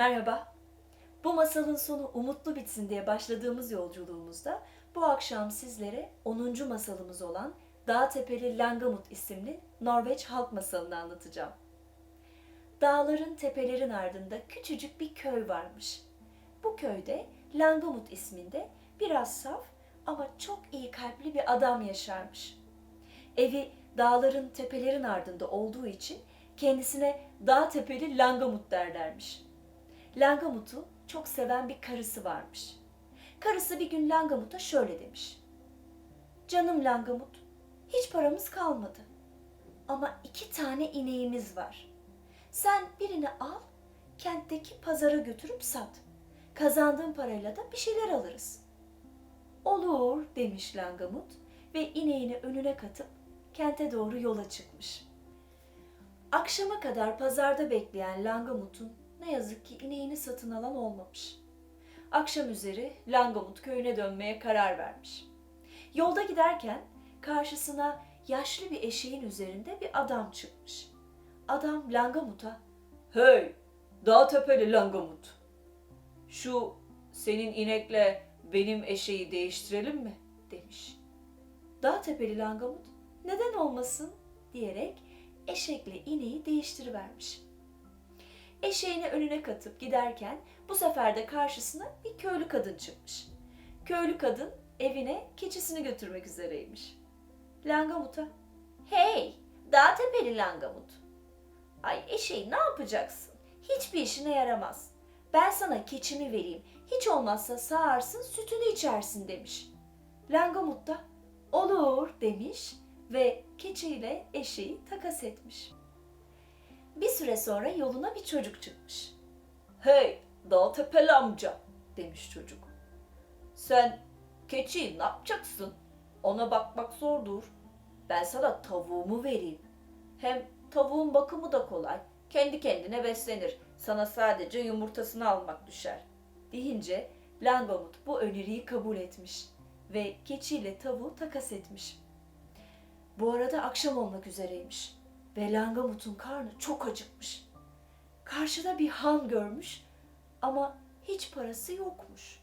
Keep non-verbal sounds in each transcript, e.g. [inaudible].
Merhaba. Bu masalın sonu umutlu bitsin diye başladığımız yolculuğumuzda bu akşam sizlere 10. masalımız olan Dağ Tepeli Langamut isimli Norveç halk masalını anlatacağım. Dağların tepelerin ardında küçücük bir köy varmış. Bu köyde Langamut isminde biraz saf ama çok iyi kalpli bir adam yaşarmış. Evi dağların tepelerin ardında olduğu için kendisine dağ tepeli Langamut derlermiş. Langamut'u çok seven bir karısı varmış. Karısı bir gün Langamut'a şöyle demiş. Canım Langamut, hiç paramız kalmadı. Ama iki tane ineğimiz var. Sen birini al, kentteki pazara götürüp sat. Kazandığın parayla da bir şeyler alırız. Olur demiş Langamut ve ineğini önüne katıp kente doğru yola çıkmış. Akşama kadar pazarda bekleyen Langamut'un ne yazık ki ineğini satın alan olmamış. Akşam üzeri Langamut köyüne dönmeye karar vermiş. Yolda giderken karşısına yaşlı bir eşeğin üzerinde bir adam çıkmış. Adam Langamut'a Hey, dağ tepeli Langamut. Şu senin inekle benim eşeği değiştirelim mi? demiş. Dağ tepeli Langamut neden olmasın diyerek eşekle ineği değiştirivermiş. Eşeğini önüne katıp giderken bu sefer de karşısına bir köylü kadın çıkmış. Köylü kadın evine keçisini götürmek üzereymiş. Langamut'a Hey dağ tepeli Langamut. Ay eşeği ne yapacaksın? Hiçbir işine yaramaz. Ben sana keçimi vereyim. Hiç olmazsa sağarsın sütünü içersin demiş. Langamut da olur demiş ve keçiyle eşeği takas etmiş. Bir süre sonra yoluna bir çocuk çıkmış. Hey, dağ tepeli amca demiş çocuk. Sen keçiyi ne yapacaksın? Ona bakmak zordur. Ben sana tavuğumu vereyim. Hem tavuğun bakımı da kolay. Kendi kendine beslenir. Sana sadece yumurtasını almak düşer. Deyince Langamut bu öneriyi kabul etmiş ve keçiyle tavuğu takas etmiş. Bu arada akşam olmak üzereymiş ve Langamut'un karnı çok acıkmış. Karşıda bir han görmüş ama hiç parası yokmuş.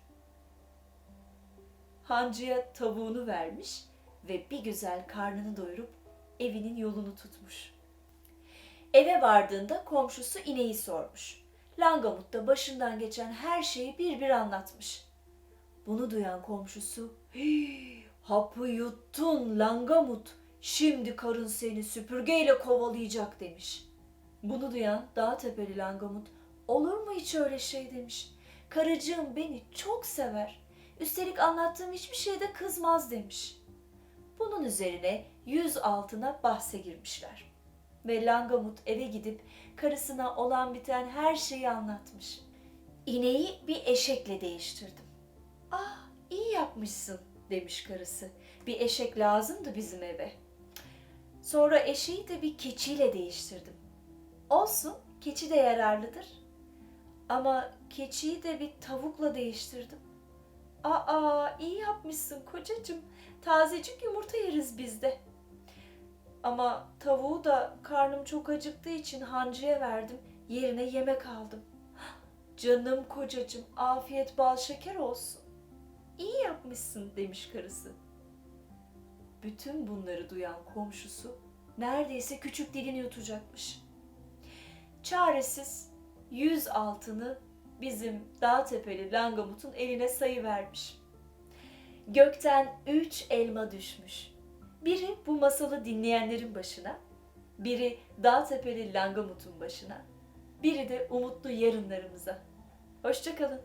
Hancıya tavuğunu vermiş ve bir güzel karnını doyurup evinin yolunu tutmuş. Eve vardığında komşusu ineği sormuş. Langamut da başından geçen her şeyi bir bir anlatmış. Bunu duyan komşusu, "Hii, hapı yuttun Langamut, şimdi karın seni süpürgeyle kovalayacak demiş. Bunu duyan dağ tepeli Langamut, olur mu hiç öyle şey demiş. Karıcığım beni çok sever. Üstelik anlattığım hiçbir şeyde kızmaz demiş. Bunun üzerine yüz altına bahse girmişler. Ve Langamut eve gidip karısına olan biten her şeyi anlatmış. İneği bir eşekle değiştirdim. Ah iyi yapmışsın demiş karısı. Bir eşek lazımdı bizim eve. Sonra eşeği de bir keçiyle değiştirdim. Olsun keçi de yararlıdır. Ama keçiyi de bir tavukla değiştirdim. Aa iyi yapmışsın kocacığım. Tazecik yumurta yeriz biz de. Ama tavuğu da karnım çok acıktığı için hancıya verdim. Yerine yemek aldım. [gasps] Canım kocacığım afiyet bal şeker olsun. İyi yapmışsın demiş karısı. Bütün bunları duyan komşusu neredeyse küçük dilini yutacakmış. Çaresiz yüz altını bizim dağ tepeli Langamut'un eline sayıvermiş. Gökten üç elma düşmüş. Biri bu masalı dinleyenlerin başına, biri dağ tepeli Langamut'un başına, biri de umutlu yarınlarımıza. Hoşçakalın.